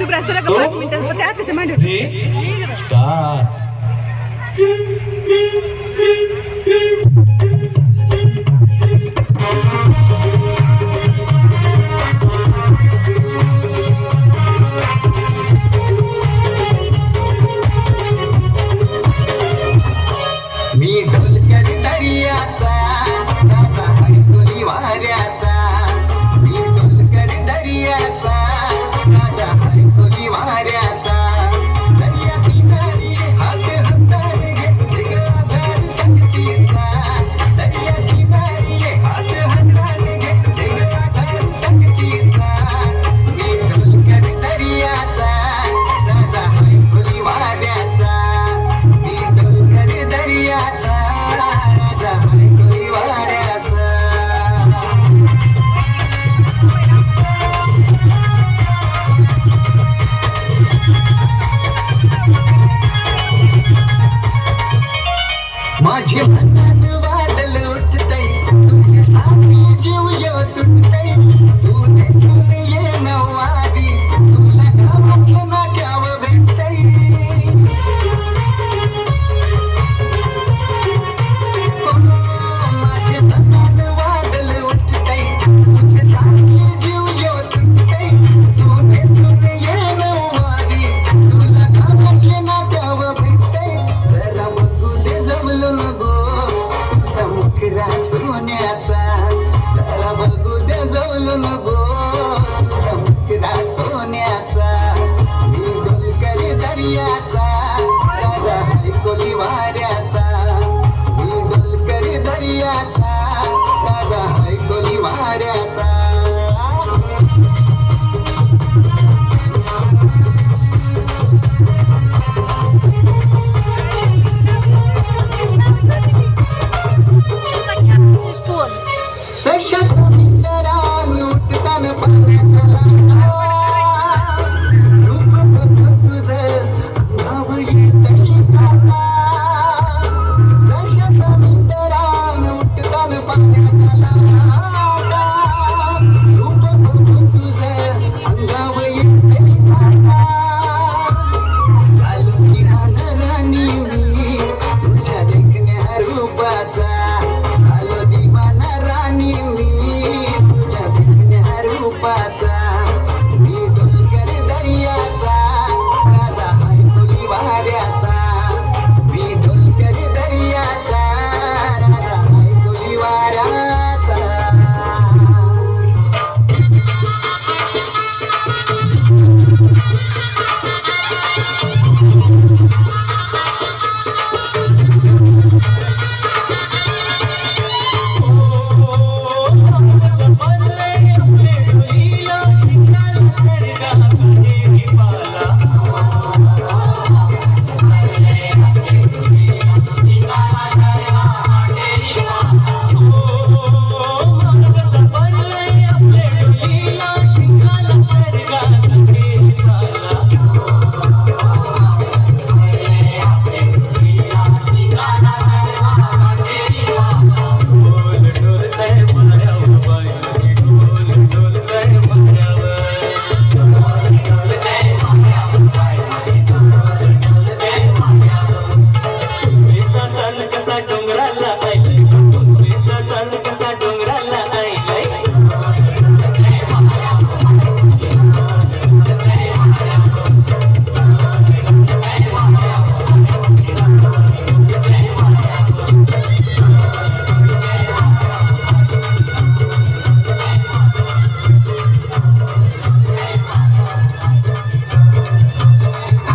Shubhra sir का पाच मिनिटं पण त्या त्याच्या मांडीवर माझे मनान वादल उठतय. तुमच्या साथी जीव तुटतय. नखरा सोन्याचा. जरा बघू द्या जवळ नको. नखरा सोन्याचा. मी डोलकर दर्याचा. राजा हरकोली वाऱ्याचा. मी डोलकर दर्याचा. राजा हरकोली वाऱ्याचा. 啊